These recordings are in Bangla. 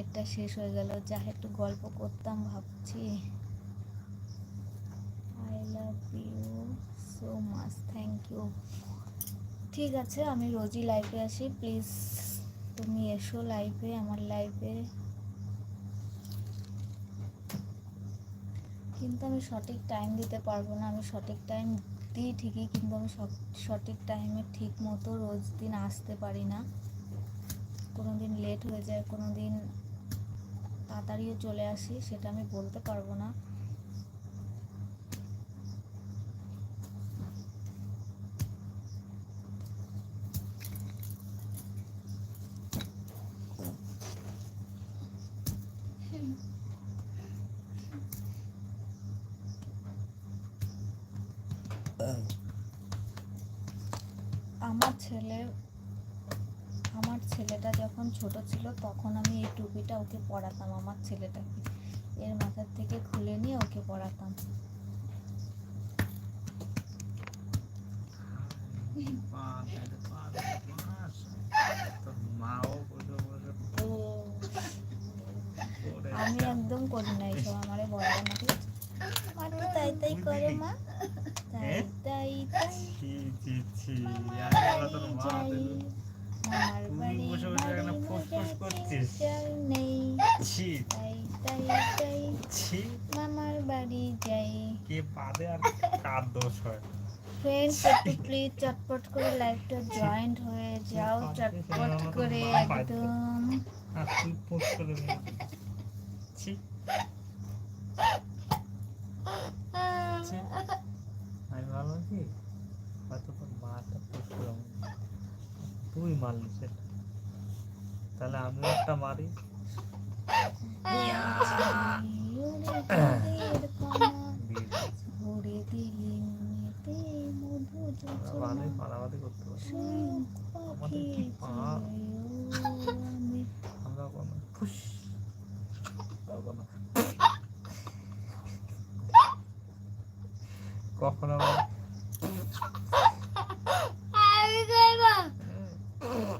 নেটটা শেষ হয়ে গেল। যা একটু গল্প করতাম ভাবছি। I love you so much thank you ঠিক আছে, আমি রোজই লাইভে আসি। প্লিজ তুমি এসো লাইভে আমার লাইভে কিন্তু আমি সঠিক টাইম দিতে পারব না। আমি সঠিক টাইম দিই ঠিকই, কিন্তু আমি সঠিক টাইমে ঠিক মতো রোজ দিন আসতে পারি না। কোনো দিন লেট হয়ে যায় কোনো দিন তাড়াতাড়িও চলে আসি সেটা আমি বলতে পারব না। আমার ছেলে আমার ছেলেটা যখন ছোট ছিল তখন আমি এই টুপিটা ওকে পরাতাম আমার ছেলেটাকে। এর মাথার থেকে খুলে নিয়ে ওকে পরাতাম। আমি একদম করি না এইসব আমারে বলে না ঠিক আছে? মা তো তাই তাই করে মা। তাই তাই। তাই মামার বাড়ি যাই মামার বাড়ি কে পাদে আর কার দোষ হয়? ফ্রেন্ডস একটু প্লিজ চটপট করে লাইভটা জয়েন্ট হয়ে যাও চটপট করে একদম। আমি ভালো আছি হয়তো মাটা পোস্ট করে তুই মারলি সেটা তাহলে আমি একটা মারি। মারামারি করতে? আমরা কোনো কখন আবার একটু হলেও কালো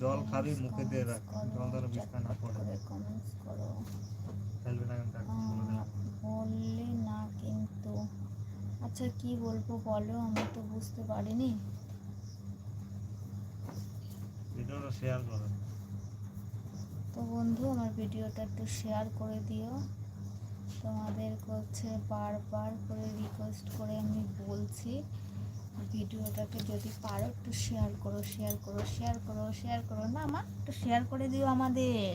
জল খালি মুখে দিয়ে রাখ, জল যেন করো, না পড়ে। কমেন্টস করো। ফেলবে না বললে না কিন্তু। আচ্ছা কি বলব বলো? আমি তো বুঝতে পারিনি। ভিডিওটা শেয়ার করো। তো বন্ধু আমার ভিডিওটা একটু শেয়ার করে দিও। তোমাদের হচ্ছে বারবার করে রিকোয়েস্ট করে আমি বলছি। ভিডিওটাকে যদি পারো একটু শেয়ার করো শেয়ার করো শেয়ার করো শেয়ার করো। না মা একটু শেয়ার করে দিও আমাদের।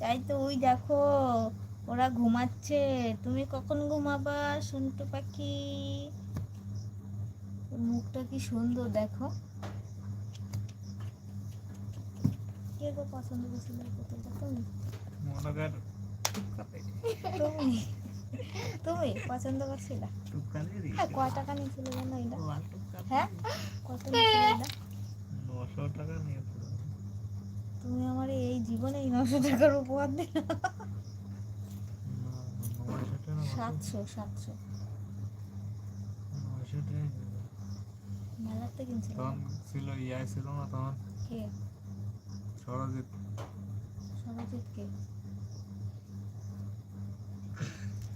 তাই তো ওই দেখো ওরা ঘুমাচ্ছে। তুমি কখন ঘুমাবা শুনটু পাখি? মুখটা কি সুন্দর দেখো। কে গো পছন্দ করছিল তুমি? তুমি? পছন্দ করছিলা? হ্যাঁ কয় টাকা নিয়েছিল জানো এটা? হ্যাঁ? কত নশো টাকা নিয়েছিল তুমি আমার এই জীবনে এই নশো টাকার উপহার দিলে। সাতশো সাতশো। নয়শো মেলাতে কিনছিল? ছিল ইয়াই ছিল না তখন? কে? সরজিৎ। সরজিৎ কে?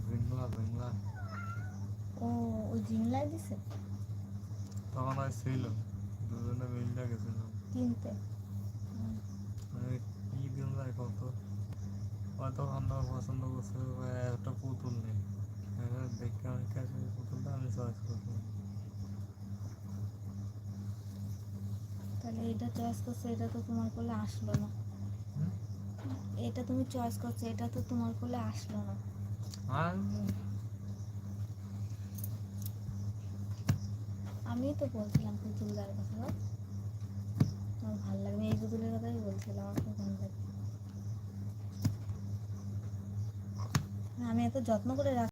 বেঙ্গলা বেঙ্গলা ও ওই জিমলাই দিছে? তখন আর ছিল। দুজনে মিলটা গেছিল কিনতে মানে কি দিন যায় কত? হয়তো অন্য পছন্দ করছে একটা পুতুল নেই। দেখে আমি কাছে পুতুলটা? আমি চয়েস করলাম তাহলে এটা চয়েস করছ এটা তো তোমার কোলে আসলো না। এটা তুমি চয়েস করছ এটা তো তোমার কোলে আসলো না। আর আমি তো বলছিলাম পুতুলদার কথা আমার ভালো লাগে এই পুতুলের কথাই বলছিলাম, আমার খুব ভালো লাগবে আমি এত যত্ন করে রাখ